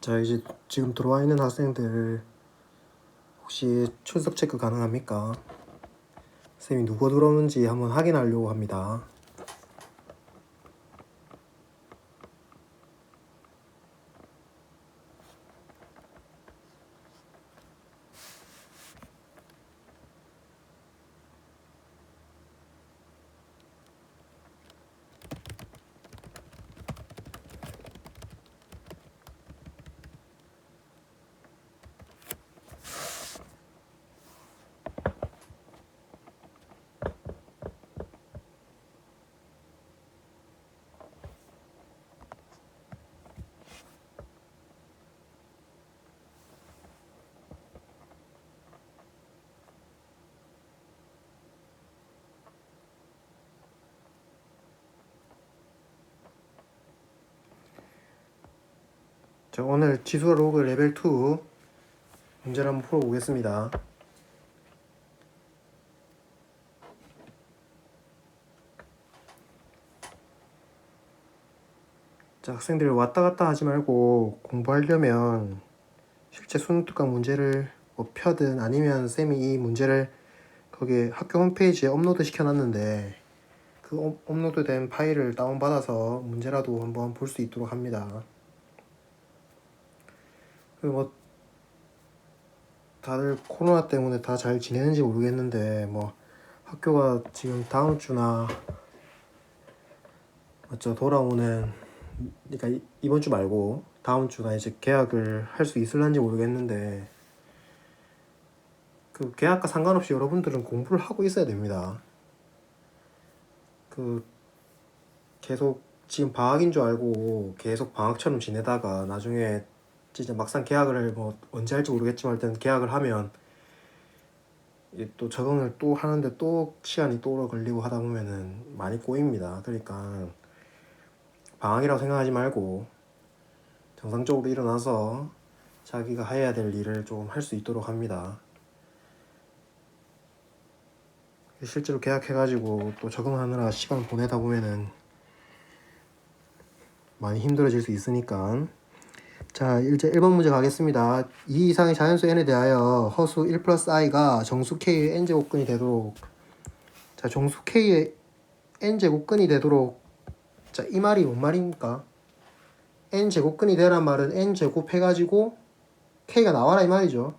자 이제 지금 들어와 있는 학생들 혹시 출석 체크 가능합니까? 쌤이 누가 들어오는지 한번 확인하려고 합니다. 자 오늘 지수 로그 레벨 2 문제를 한번 풀어보겠습니다. 자 학생들이 왔다 갔다 하지 말고 공부하려면 실제 수능 특강 문제를 뭐 펴든 아니면 쌤이 이 문제를 거기 학교 홈페이지에 업로드 시켜놨는데 그 업- 업로드된 파일을 다운받아서 문제라도 한번 볼 수 있도록 합니다. 뭐 다들 코로나 때문에 다 잘 지내는지 모르겠는데 뭐 학교가 지금 다음 주나 맞죠 돌아오는 그러니까 이- 이번 주 말고 다음 주나 이제 계약을 할 수 있을런지 모르겠는데 그 계약과 상관없이 여러분들은 공부를 하고 있어야 됩니다. 그 계속 지금 방학인 줄 알고 계속 방학처럼 지내다가 나중에 진짜 막상 계약을 뭐 언제 할지 모르겠지만 일단 계약을 하면 또 적응을 또 하는데 또 시간이 또 오래 걸리고 하다 보면은 많이 꼬입니다. 그러니까 방학이라고 생각하지 말고 정상적으로 일어나서 자기가 해야 될 일을 좀 할 수 있도록 합니다. 실제로 계약해가지고 또 적응하느라 시간 보내다 보면은 많이 힘들어질 수 있으니까 자 이제 1번 문제 가겠습니다. 이 이상의 자연수 n에 대하여 허수 1 플러스 i가 정수 k의 n제곱근이 되도록 자 정수 k의 n제곱근이 되도록 자 이 말이 뭔 말입니까? n제곱근이 되란 말은 n제곱 해가지고 k가 나와라 이 말이죠.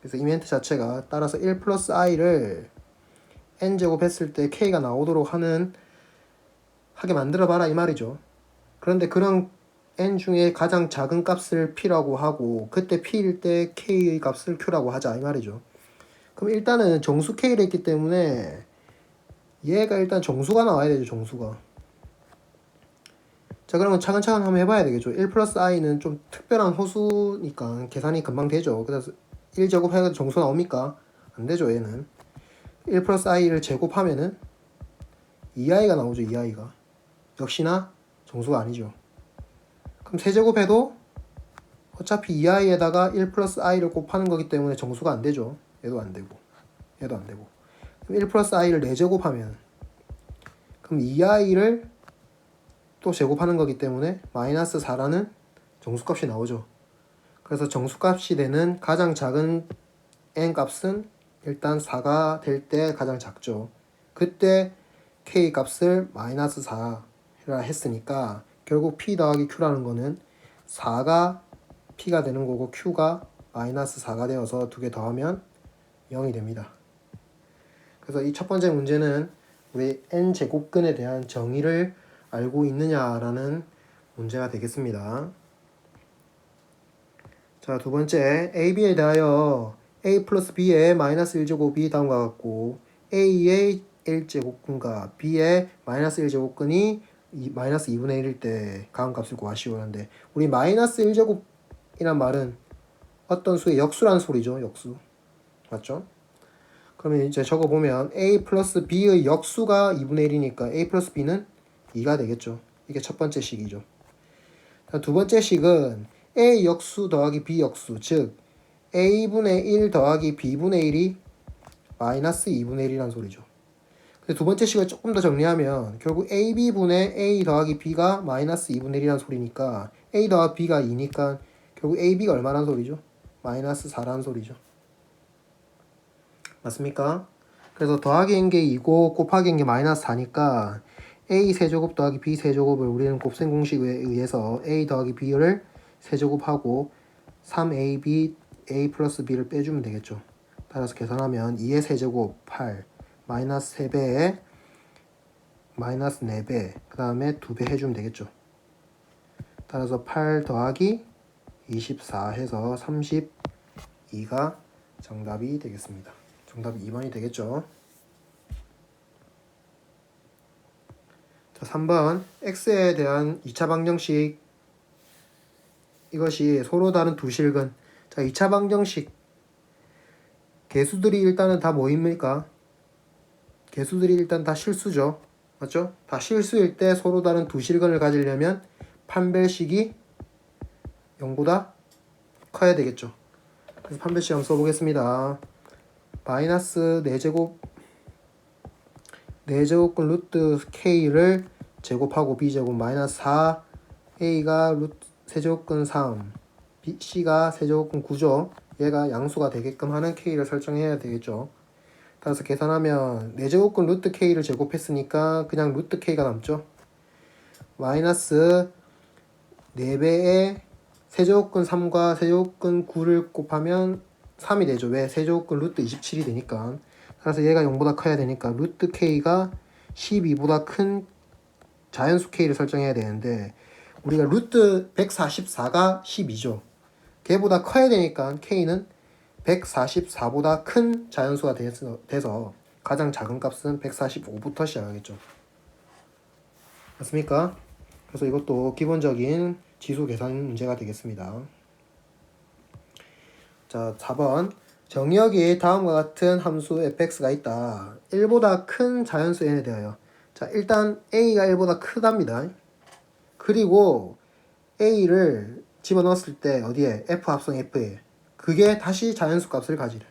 그래서 이 멘트 자체가 따라서 1 플러스 i를 n제곱 했을 때 k가 나오도록 하는 하게 만들어 봐라 이 말이죠. 그런데 그런 n 중에 가장 작은 값을 p라고 하고 그때 p일 때 k의 값을 q라고 하자 이 말이죠. 그럼 일단은 정수 k를 했기 때문에 얘가 일단 정수가 나와야 되죠 정수가. 자 그러면 차근차근 한번 해봐야 되겠죠. 1 플러스 i는 좀 특별한 호수니까 계산이 금방 되죠. 그래서 1 제곱해서 정수 나옵니까? 안 되죠 얘는. 1 플러스 i를 제곱하면은 2i가 나오죠 2i가. 역시나 정수가 아니죠. 그럼 세제곱해도 어차피 2i에다가 1 플러스 i를 곱하는 거기 때문에 정수가 안 되죠. 얘도 안 되고 얘도 안 되고 그럼 1 플러스 i를 4제곱하면 그럼 2i를 또 제곱하는 거기 때문에 마이너스 4라는 정수값이 나오죠. 그래서 정수값이 되는 가장 작은 n 값은 일단 4가 될 때 가장 작죠. 그때 k 값을 마이너스 4라 했으니까 결국 p 더하기 q라는 거는 4가 p가 되는 거고 q가 마이너스 4가 되어서 두 개 더하면 0이 됩니다. 그래서 이 첫 번째 문제는 우리 n 제곱근에 대한 정의를 알고 있느냐라는 문제가 되겠습니다. 자, 두 번째 AB에 대하여 A 플러스 B의 마이너스 1제곱이 다음과 같고 A의 1제곱근과 B의 마이너스 1제곱근이 이 마이너스 2분의 1일 때 가운 값을 구하시오는데 우리 마이너스 1제곱이란 말은 어떤 수의 역수라는 소리죠. 역수. 맞죠? 그러면 이제 적어 보면 A 플러스 B의 역수가 2분의 1이니까 A 플러스 B는 2가 되겠죠. 이게 첫 번째 식이죠. 자, 두 번째 식은 A 역수 더하기 B 역수 즉 A분의 1 더하기 B분의 1이 마이너스 2분의 1이라는 소리죠. 두 번째 식을 조금 더 정리하면 결국 AB분의 A 더하기 B가 마이너스 2분의 1이라는 소리니까 A 더하기 B가 2니까 결국 AB가 얼마란 소리죠? 마이너스 4란 소리죠. 맞습니까? 그래서 더하기인 게 2고 곱하기인 게 마이너스 4니까 A 세제곱 더하기 B 세제곱을 우리는 곱셈 공식에 의해서 A 더하기 B를 세제곱하고 3AB A 플러스 B를 빼주면 되겠죠. 따라서 계산하면 2의 세제곱 8 마이너스 3배에 마이너스 4배 그 다음에 2배 해주면 되겠죠. 따라서 8 더하기 24 해서 32가 정답이 되겠습니다. 정답이 2번이 되겠죠. 자, 3번 x에 대한 2차 방정식 이것이 서로 다른 두 실근. 자, 2차 방정식 개수들이 일단은 다 뭐입니까? 개수들이 일단 다 실수죠. 맞죠? 다 실수일 때 서로 다른 두 실근을 가지려면 판별식이 0보다 커야 되겠죠. 그래서 판별식 한번 써보겠습니다. 마이너스 4제곱 4제곱근 루트 k를 제곱하고 b제곱 마이너스 4 a가 루트 세제곱근 3 b, c가 세제곱근 9죠. 얘가 양수가 되게끔 하는 k를 설정해야 되겠죠. 따라서 계산하면 4제곱근 루트 k를 제곱했으니까 그냥 루트 k가 남죠. 마이너스 4배의 세제곱근 3과 세제곱근 9를 곱하면 3이 되죠. 왜? 세제곱근 루트 27이 되니까. 따라서 얘가 0보다 커야 되니까 루트 k가 12보다 큰 자연수 k를 설정해야 되는데 우리가 루트 144가 12죠. 걔보다 커야 되니까 k는 144보다 큰 자연수가 돼서, 가장 작은 값은 145부터 시작하겠죠. 맞습니까? 그래서 이것도 기본적인 지수 계산 문제가 되겠습니다. 자, 4번. 정의역이 다음과 같은 함수 fx가 있다. 1보다 큰 자연수 n에 대하여. 자, 일단 a가 1보다 크답니다. 그리고 a를 집어넣었을 때 어디에? f 합성 f에. 그게 다시 자연수 값을 가지래.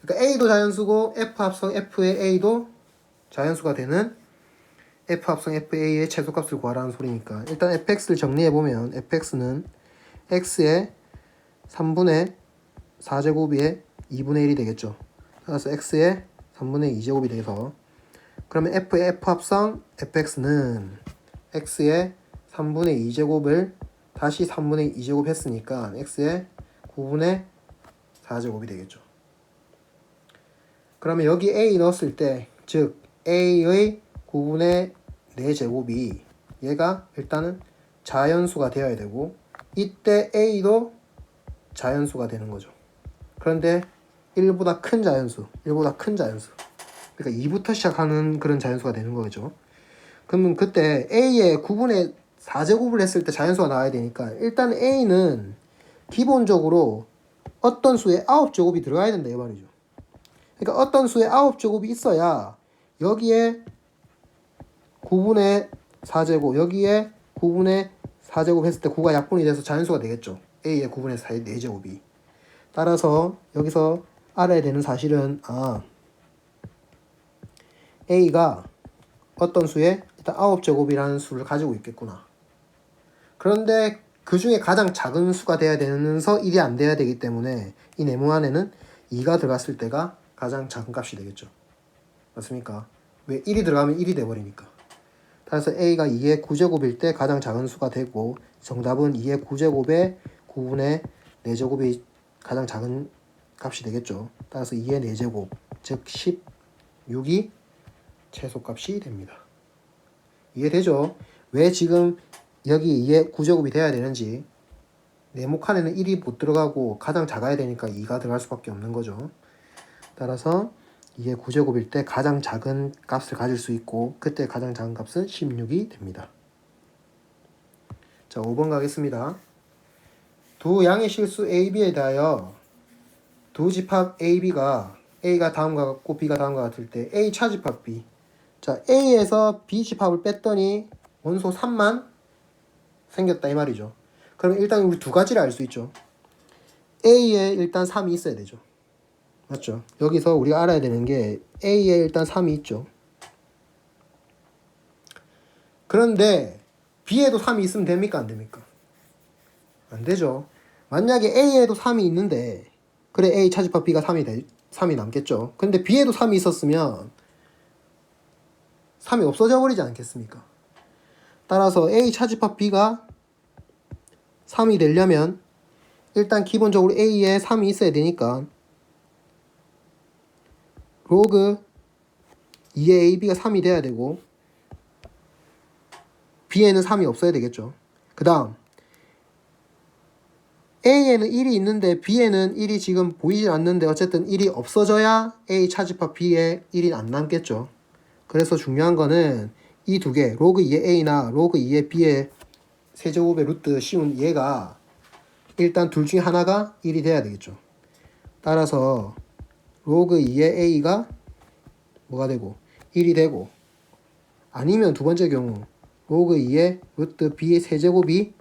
그러니까 a도 자연수고 f 합성 f의 a도 자연수가 되는 f 합성 fa의 최소값을 구하라는 소리니까 일단 fx를 정리해 보면 fx는 x의 3분의 4제곱의 2분의 1이 되겠죠. 따라서 x의 3분의 2제곱이 돼서 그러면 f의 f 합성 fx는 x의 3분의 2제곱을 다시 3분의 2제곱 했으니까 x의 9분의 4제곱이 되겠죠. 그러면 여기 a 넣었을 때 즉 a의 9분의 4제곱이 얘가 일단은 자연수가 되어야 되고 이때 a도 자연수가 되는 거죠. 그런데 1보다 큰 자연수, 1보다 큰 자연수. 그러니까 2부터 시작하는 그런 자연수가 되는 거죠. 그러면 그때 a의 9분의 4제곱을 했을 때 자연수가 나와야 되니까 일단 a는 기본적으로 어떤 수에 9제곱이 들어가야 된다 이 말이죠. 그러니까 어떤 수에 9제곱이 있어야 여기에 9분의 4제곱 여기에 9분의 4제곱 했을 때 9가 약분이 돼서 자연수가 되겠죠. a의 9분의 4의 4제곱이. 따라서 여기서 알아야 되는 사실은 아 a가 어떤 수에 일단 9제곱이라는 수를 가지고 있겠구나. 그런데 그 중에 가장 작은 수가 돼야 되면서 1이 안 돼야 되기 때문에 이 네모 안에는 2가 들어갔을 때가 가장 작은 값이 되겠죠. 맞습니까? 왜 1이 들어가면 1이 돼버리니까. 따라서 a가 2의 9제곱일 때 가장 작은 수가 되고 정답은 2의 9제곱에 9분의 4제곱이 가장 작은 값이 되겠죠. 따라서 2의 4제곱 즉 16이 최소값이 됩니다. 이해되죠? 왜 지금 여기 2의 9제곱이 돼야 되는지 네모 칸에는 1이 못 들어가고 가장 작아야 되니까 2가 들어갈 수밖에 없는 거죠. 따라서 2의 9제곱일 때 가장 작은 값을 가질 수 있고 그때 가장 작은 값은 16이 됩니다. 자, 5번 가겠습니다. 두 양의 실수 A, B에 대하여 두 집합 A, B가 A가 다음과 같고 B가 다음과 같을 때 A 차집합 B 자 A에서 B 집합을 뺐더니 원소 3만 생겼다 이 말이죠. 그럼 일단 우리 두 가지를 알 수 있죠. A에 일단 3이 있어야 되죠. 맞죠? 여기서 우리가 알아야 되는 게 A에 일단 3이 있죠. 그런데 B에도 3이 있으면 됩니까? 안 됩니까? 안 되죠. 만약에 A에도 3이 있는데 그래 A 차집합 B가 3이 돼, 3이 남겠죠. 근데 B에도 3이 있었으면 3이 없어져 버리지 않겠습니까? 따라서 A 차집합 B가 3이 되려면 일단 기본적으로 A에 3이 있어야 되니까 로그 2의 AB가 3이 돼야 되고 B에는 3이 없어야 되겠죠. 그 다음 A에는 1이 있는데 B에는 1이 지금 보이질 않는데 어쨌든 1이 없어져야 A 차집합 B에 1이 안 남겠죠. 그래서 중요한 거는 이 두 개, 로그 2의 A나 로그 2의 B의 세제곱의 루트 씌운 얘가 일단 둘 중에 하나가 1이 돼야 되겠죠. 따라서 로그 2의 A가 뭐가 되고 1이 되고 아니면 두 번째 경우 로그 2의 루트 B의 세제곱이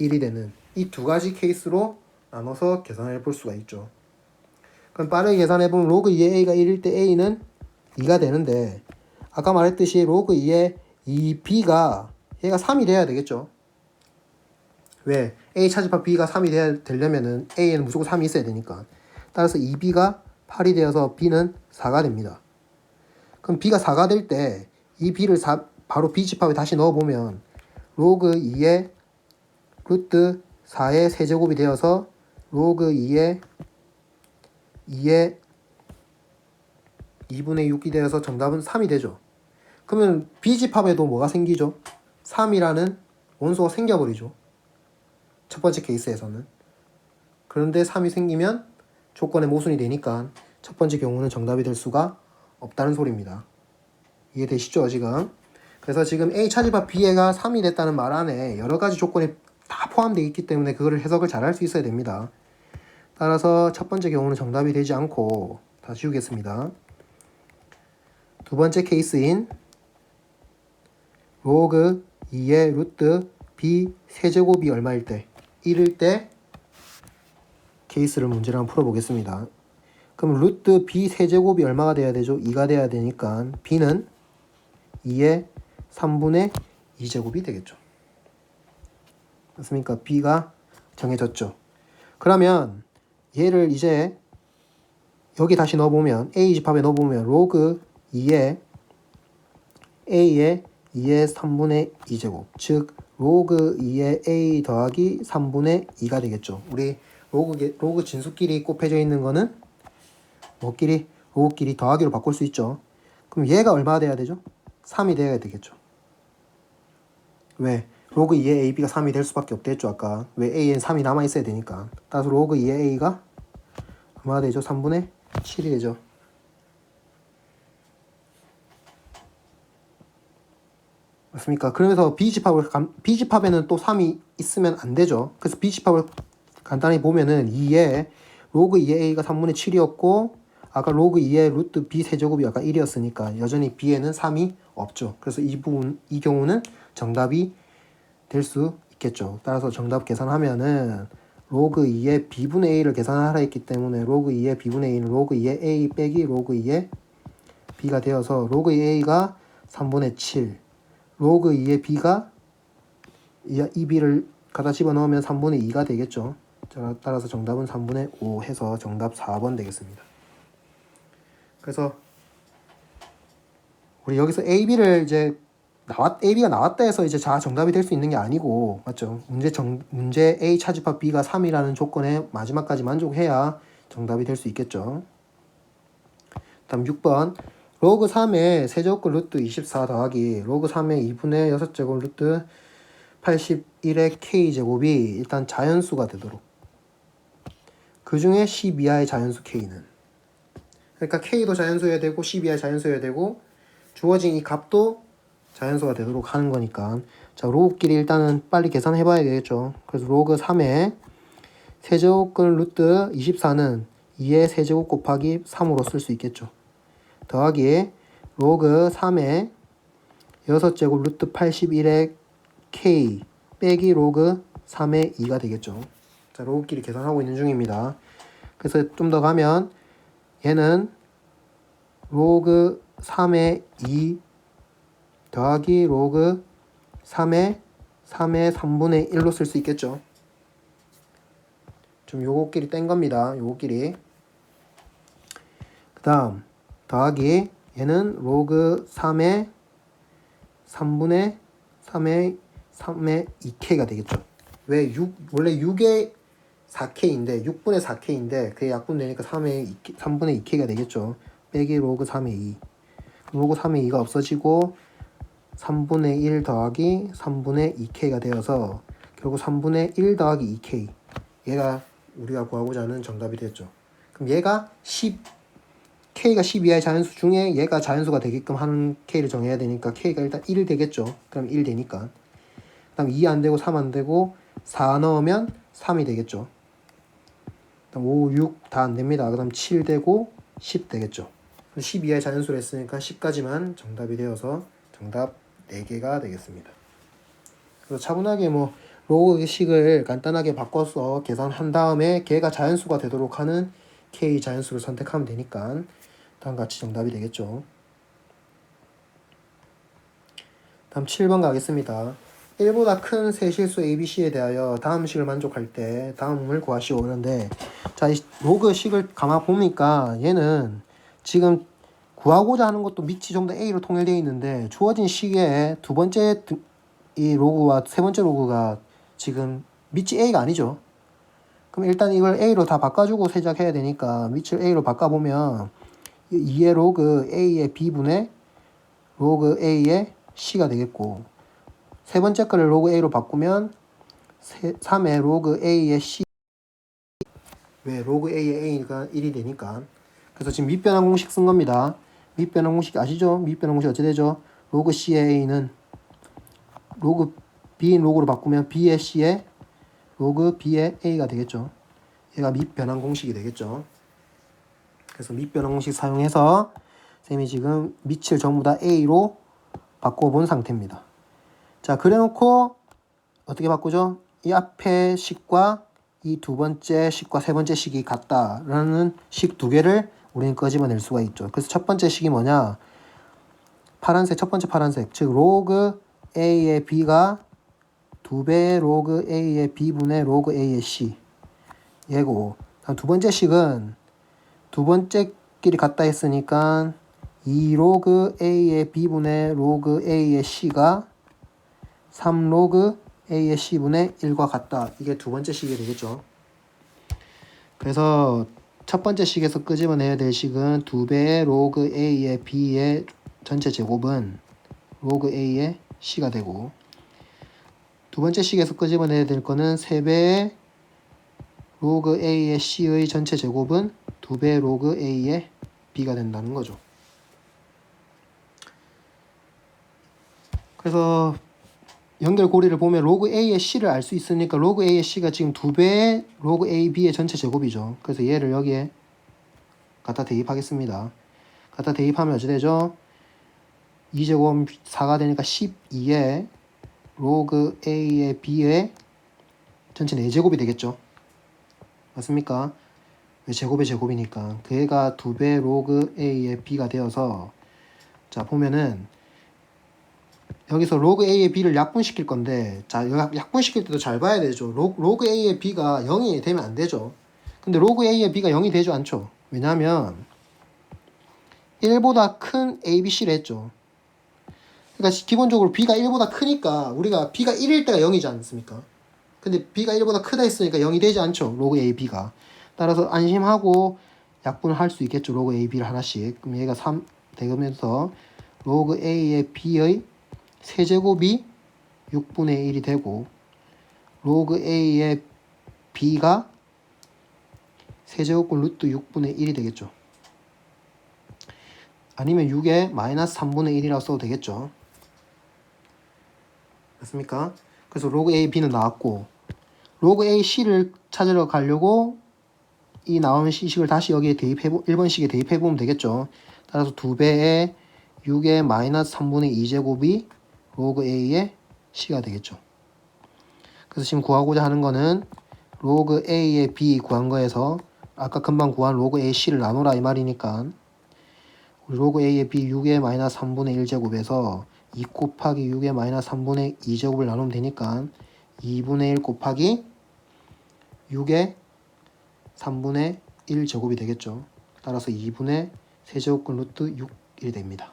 1이 되는 이 두 가지 케이스로 나눠서 계산해 볼 수가 있죠. 그럼 빠르게 계산해 보면 로그 2의 A가 1일 때 A는 2가 되는데 아까 말했듯이 로그 2의 2B가 얘가 3이 돼야 되겠죠. 왜? A 차집합 B가 3이 돼야 되려면은 A에는 무조건 3이 있어야 되니까. 따라서 2B가 8이 되어서 B는 4가 됩니다. 그럼 B가 4가 될 때 이 B를 4, 바로 B 집합에 다시 넣어보면 로그 2의 루트 4의 세제곱이 되어서 로그 2의 2의 2분의 6이 되어서 정답은 3이 되죠. 그러면 B 집합에도 뭐가 생기죠? 3이라는 원소가 생겨버리죠. 첫 번째 케이스에서는. 그런데 3이 생기면 조건의 모순이 되니까 첫 번째 경우는 정답이 될 수가 없다는 소리입니다. 이해되시죠, 지금? 그래서 지금 A 차집합 B가 3이 됐다는 말 안에 여러 가지 조건이 다 포함되어 있기 때문에 그거를 해석을 잘 할 수 있어야 됩니다. 따라서 첫 번째 경우는 정답이 되지 않고 다 지우겠습니다. 두 번째 케이스인 로그 2의 루트 B 세제곱이 얼마일 때 1일 때 케이스를 문제를 한번 풀어보겠습니다. 그럼 루트 B 세제곱이 얼마가 돼야 되죠? 2가 돼야 되니까 B는 2의 3분의 2제곱이 되겠죠. 맞습니까? B가 정해졌죠. 그러면 얘를 이제 여기 다시 넣어보면 A 집합에 넣어보면 로그 2의 A의 2의 3분의 2제곱 즉 로그 2의 A 더하기 3분의 2가 되겠죠. 우리 로그, 로그 진수끼리 곱해져 있는 거는 뭐끼리? 로그끼리 더하기로 바꿀 수 있죠. 그럼 얘가 얼마가 돼야 되죠? 3이 돼야 되겠죠. 왜? 로그 2의 AB가 3이 될 수밖에 없겠죠, 아까. 왜 A엔 3이 남아있어야 되니까. 따라서 로그 2의 A가 얼마가 되죠? 3분의 7이 되죠. 맞습니까? 그러면서 B집합을 B집합에는 또 3이 있으면 안 되죠. 그래서 B집합을 간단히 보면은 2에 로그 2의 A가 3분의 7이었고 아까 로그 2의 루트 B 세제곱이 아까 1이었으니까 여전히 B에는 3이 없죠. 그래서 이 부분 이 경우는 정답이 될 수 있겠죠. 따라서 정답 계산하면은 로그 2의 B분의 A를 계산하라 했기 때문에 로그 2의 B분의 A는 로그 2의 A 빼기 로그 2의 B가 되어서 로그 2의 A가 3분의 7 로그 2의 b가 이 b를 갖다 집어넣으면 3분의 2가 되겠죠. 따라서 정답은 3분의 5 해서 정답 4번 되겠습니다. 그래서 우리 여기서 a, b를 이제 나왔 a, b가 나왔다 해서 이제 자 정답이 될 수 있는 게 아니고 맞죠? 문제 정 문제 a 차집합 b가 3이라는 조건에 마지막까지 만족해야 정답이 될 수 있겠죠. 다음 6번 로그 3의 세제곱근 루트 24 더하기 로그 3의 2분의 6제곱 루트 81의 k제곱이 일단 자연수가 되도록. 그 중에 10 이하의 자연수 k는. 그러니까 k도 자연수여야 되고 10 이하의 자연수여야 되고 주어진 이 값도 자연수가 되도록 하는 거니까. 자 로그끼리 일단은 빨리 계산해 봐야 되겠죠. 그래서 로그 3의 세제곱근 루트 24는 2의 세제곱 곱하기 3으로 쓸 수 있겠죠 더하기 로그 3의 6제곱 루트 81의 k 빼기 로그 3의 2가 되겠죠. 자, 로그끼리 계산하고 있는 중입니다. 그래서 좀 더 가면 얘는 로그 3의 2 더하기 로그 3의 3의 3분의 1로 쓸 수 있겠죠. 좀 요거끼리 뗀 겁니다. 요거끼리. 그 다음 더하기 얘는 로그 3의 3분의 3의 3의 2k가 되겠죠. 왜 6, 원래 6의 4k인데 6분의 4k인데 그게 약분되니까 3의 2K, 3분의 2k가 되겠죠. 빼기 로그 3의 2. 로그 3의 2가 없어지고 3분의 1 더하기 3분의 2k가 되어서 결국 3분의 1 더하기 2k 얘가 우리가 구하고자 하는 정답이 되겠죠. 그럼 얘가 10 k가 10 이하의 자연수 중에 얘가 자연수가 되게끔 하는 k를 정해야 되니까 k가 일단 1 되겠죠. 그럼 1 되니까. 그 다음 2 안 되고 3 안 되고 4 넣으면 3이 되겠죠. 그다음 5, 6 다 안 됩니다. 그 다음 7 되고 10 되겠죠. 10 이하의 자연수를 했으니까 10까지만 정답이 되어서 정답 4개가 되겠습니다. 그래서 차분하게 뭐 로그식을 간단하게 바꿔서 계산한 다음에 걔가 자연수가 되도록 하는 k 자연수를 선택하면 되니까 다음과 같이 정답이 되겠죠. 다음 7번 가겠습니다. 1보다 큰 세실수 ABC에 대하여 다음 식을 만족할 때 다음을 구하시오 그런데 자, 이 로그 식을 가만 보니까 얘는 지금 구하고자 하는 것도 밑이 좀더 A로 통일되어 있는데 주어진 식의 두 번째 드- 이 로그와 세 번째 로그가 지금 밑이 A가 아니죠. 그럼 일단 이걸 A로 다 바꿔주고 시작해야 되니까 밑을 A로 바꿔보면 2의 로그 A의 B분의 로그 A의 C가 되겠고 세 번째 거를 로그 A로 바꾸면 3의 로그 A의 C 왜 로그 A의 A가 1이 되니까 그래서 지금 밑변환 공식 쓴 겁니다. 밑변환 공식 아시죠? 밑변환 공식 어찌 되죠? 로그 C의 A는 로그 B인 로그로 바꾸면 B의 C의 로그 B의 A가 되겠죠. 얘가 밑변환 공식이 되겠죠. 그래서 밑변환 공식 사용해서 쌤이 지금 밑을 전부 다 A로 바꿔본 상태입니다. 자, 그래놓고 어떻게 바꾸죠? 이 앞에 식과 이 두 번째 식과 세 번째 식이 같다라는 식 두 개를 우리는 끄집어낼 수가 있죠. 그래서 첫 번째 식이 뭐냐? 파란색 첫 번째 파란색 즉 로그 A의 B가 두 배의 로그 A의 B분의 로그 A의 C 다음 두 번째 식은 두 번째 끼리 같다 했으니까 2 로그 A의 B분의 로그 A의 C가 3 로그 A의 C분의 1과 같다. 이게 두 번째 식이 되겠죠. 그래서 첫 번째 식에서 끄집어내야 될 식은 두 배의 로그 A의 B의 전체 제곱은 로그 A의 C가 되고 두 번째 식에서 끄집어내야 될 거는 세 배의 로그 A의 C의 전체 제곱은 두 배의 로그 A의 B가 된다는 거죠. 그래서 연결고리를 보면 로그 A의 C를 알 수 있으니까 로그 A의 C가 지금 두 배의 로그 A, B의 전체 제곱이죠. 그래서 얘를 여기에 갖다 대입하겠습니다. 갖다 대입하면 어찌 되죠? 2제곱 4가 되니까 12의 로그 A의 B의 전체 4제곱이 되겠죠. 맞습니까? 왜 제곱의 제곱이니까. 그 애가 두 배 로그 A의 B가 되어서 자 보면은 여기서 로그 A의 B를 약분시킬 건데 자 약- 약분시킬 때도 잘 봐야 되죠. 로, 로그 A의 B가 0이 되면 안 되죠. 근데 로그 A의 B가 0이 되지 않죠. 왜냐하면 1보다 큰 A, B, C를 했죠. 그러니까 기본적으로 B가 1보다 크니까 우리가 B가 1일 때가 0이지 않습니까? 근데 B가 1보다 크다 했으니까 0이 되지 않죠. 로그 A, B가. 따라서 안심하고 약분을 할 수 있겠죠. 로그 A, B를 하나씩. 그럼 얘가 3 되면서 로그 A의 B의 세제곱이 6분의 1이 되고 로그 A의 B가 세제곱분 루트 6분의 1이 되겠죠. 아니면 6에 마이너스 3분의 1이라고 써도 되겠죠. 맞습니까? 그래서 로그 A, B는 나왔고 로그 A, C를 찾으러 가려고 이 나오는 시식을 다시 여기에 대입해 1번식에 대입해 보면 되겠죠. 따라서 2배의 6의 마이너스 3분의 2제곱이 로그 A의 C가 되겠죠. 그래서 지금 구하고자 하는 거는 로그 A의 B 구한 거에서 아까 금방 구한 로그 A C를 나누라 이 말이니까 로그 A의 B 6의 마이너스 3분의 1제곱에서 2 곱하기 6의 마이너스 3분의 2제곱을 나누면 되니까 2분의 1 곱하기 6의 3분의 1 제곱이 되겠죠. 따라서 2분의 세제곱근 루트 6이 됩니다.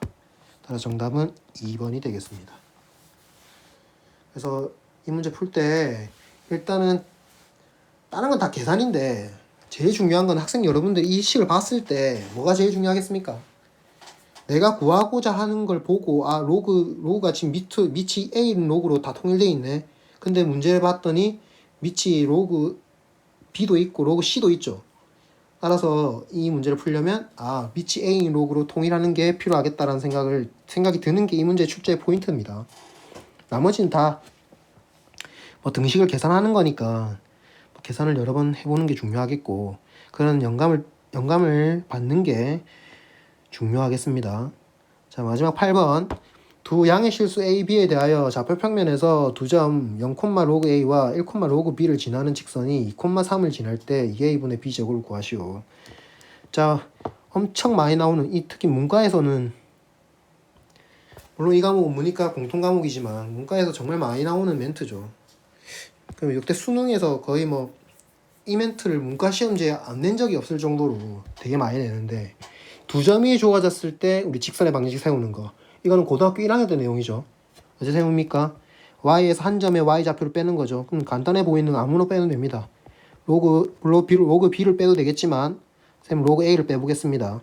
따라서 정답은 2번이 되겠습니다. 그래서 이 문제 풀 때 일단은 다른 건 다 계산인데 제일 중요한 건 학생 여러분들이 이 식을 봤을 때 뭐가 제일 중요하겠습니까? 내가 구하고자 하는 걸 보고 아 로그 로그가 지금 밑 밑이 A 로그로 다 통일돼 있네. 근데 문제를 봤더니 밑이 로그 B도 있고 로그 C도 있죠. 따라서 이 문제를 풀려면 아 밑이 A 로그로 통일하는 게 필요하겠다라는 생각을 생각이 드는 게 이 문제 출제의 포인트입니다. 나머지는 다 뭐 등식을 계산하는 거니까 뭐 계산을 여러 번 해보는 게 중요하겠고 그런 영감을 영감을 받는 게 중요하겠습니다. 자 마지막 8번 두 양의 실수 A, B에 대하여 좌표 평면에서 두 점 0, 로그 A와 1, 로그 B를 지나는 직선이 2, 3을 지날 때 2A분의 B 제곱을 구하시오. 자 엄청 많이 나오는 이 특히 문과에서는 물론 이 과목은 문이과 공통 과목이지만 문과에서 정말 많이 나오는 멘트죠. 그럼 역대 수능에서 거의 뭐 이 멘트를 문과 시험지에 안 낸 적이 없을 정도로 되게 많이 내는데 두 점이 주어졌을 때 우리 직선의 방정식 세우는 거 이거는 고등학교 1학년 때 내용이죠. 어제 세웁니까? y에서 한 점의 y 좌표를 빼는 거죠. 그럼 간단해 보이는 아무로 빼면 됩니다. 로그 b를, 로그 b를 빼도 되겠지만 쌤 로그 a를 빼보겠습니다.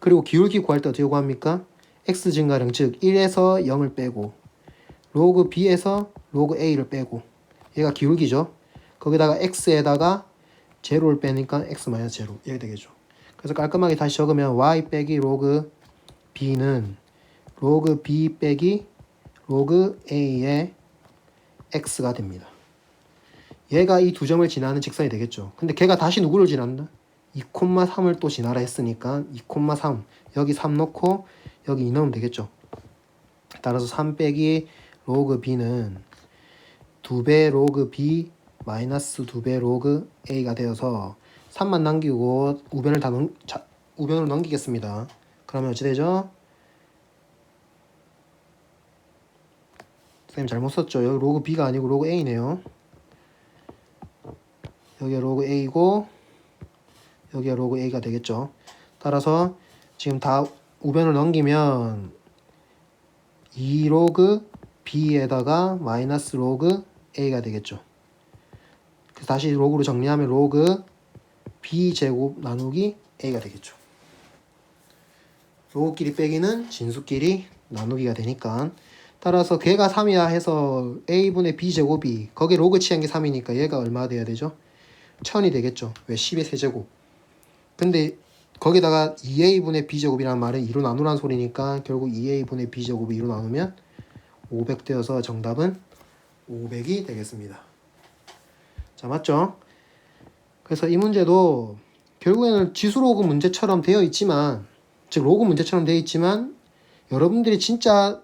그리고 기울기 구할 때 어떻게 구합니까? x 증가량 즉 1에서 0을 빼고 로그 b에서 로그 a를 빼고 얘가 기울기죠. 거기다가 x에다가 제로를 빼니까 x 마이너스 제로 이렇게 되겠죠. 그래서 깔끔하게 다시 적으면 y 빼기 로그 b는 로그 b 빼기 로그 a의 x가 됩니다. 얘가 이 두 점을 지나는 직선이 되겠죠. 근데 걔가 다시 누구를 지난다? 2,3을 또 지나라 했으니까 2,3 여기 3 넣고 여기 2 넣으면 되겠죠. 따라서 3 빼기 로그 b는 2배 로그 b 마이너스 2배 로그 a가 되어서 3만 남기고 우변을 다 넘, 자, 우변으로 넘기겠습니다. 그러면 어찌 되죠? 선생님 잘못 썼죠. 여기 로그 b가 아니고 로그 a네요. 여기가 로그 a고 여기가 로그 a가 되겠죠. 따라서 지금 다 우변을 넘기면 2 로그 b에다가 마이너스 로그 a가 되겠죠. 그래서 다시 로그로 정리하면 로그 b 제곱 나누기 a가 되겠죠. 로그끼리 빼기는 진수끼리 나누기가 되니까 따라서 걔가 3이야 해서 a분의 b 제곱이 거기 로그 취한 게 3이니까 얘가 얼마 돼야 되죠? 1000이 되겠죠. 왜 10의 세제곱. 근데 거기다가 2a분의 b 제곱이라는 말은 2로 나누라는 소리니까 결국 2a분의 b 제곱이 2로 나누면 500 되어서 정답은 500이 되겠습니다. 자, 맞죠? 그래서 이 문제도 결국에는 지수 로그 문제처럼 되어 있지만 즉 로그 문제처럼 되어 있지만 여러분들이 진짜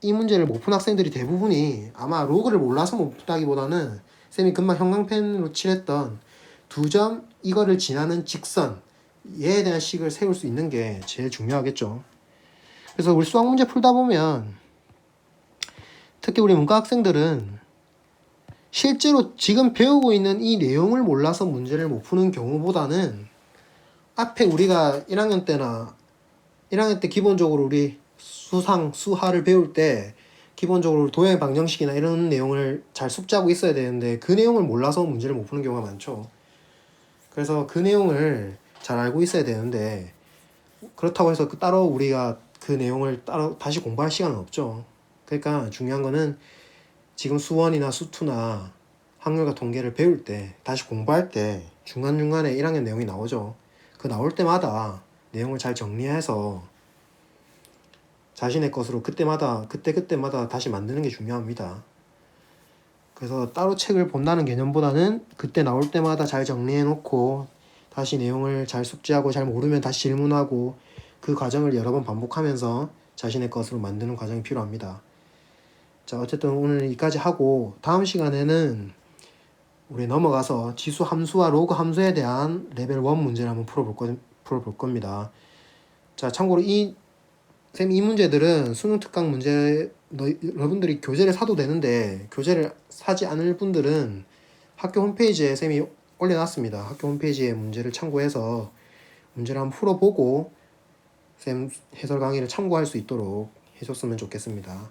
이 문제를 못 푼 학생들이 대부분이 아마 로그를 몰라서 못 푼다기보다는 쌤이 금방 형광펜으로 칠했던 두 점 이거를 지나는 직선 얘에 대한 식을 세울 수 있는 게 제일 중요하겠죠. 그래서 우리 수학 문제 풀다 보면 특히 우리 문과 학생들은 실제로 지금 배우고 있는 이 내용을 몰라서 문제를 못 푸는 경우보다는 앞에 우리가 1학년 때나 1학년 때 기본적으로 우리 수상, 수하를 배울 때 기본적으로 도형 방정식이나 이런 내용을 잘 숙지하고 있어야 되는데 그 내용을 몰라서 문제를 못 푸는 경우가 많죠. 그래서 그 내용을 잘 알고 있어야 되는데 그렇다고 해서 그 따로 우리가 그 내용을 따로 다시 공부할 시간은 없죠. 그러니까 중요한 거는 지금 수원이나 수투나 확률과 통계를 배울 때 다시 공부할 때 중간중간에 1학년 내용이 나오죠. 그 나올 때마다 내용을 잘 정리해서 자신의 것으로 그때마다 그때그때마다 다시 만드는 게 중요합니다. 그래서 따로 책을 본다는 개념보다는 그때 나올 때마다 잘 정리해 놓고 다시 내용을 잘 숙지하고 잘 모르면 다시 질문하고 그 과정을 여러 번 반복하면서 자신의 것으로 만드는 과정이 필요합니다. 자, 어쨌든 오늘 여기까지 하고 다음 시간에는 우리 넘어가서 지수 함수와 로그 함수에 대한 레벨 1 문제를 한번 풀어볼, 거, 풀어볼 겁니다. 자, 참고로 이, 쌤, 이 문제들은 수능 특강 문제, 너, 여러분들이 교재를 사도 되는데, 교재를 사지 않을 분들은 학교 홈페이지에 쌤이 올려놨습니다. 학교 홈페이지에 문제를 참고해서 문제를 한번 풀어보고, 쌤 해설 강의를 참고할 수 있도록 해줬으면 좋겠습니다.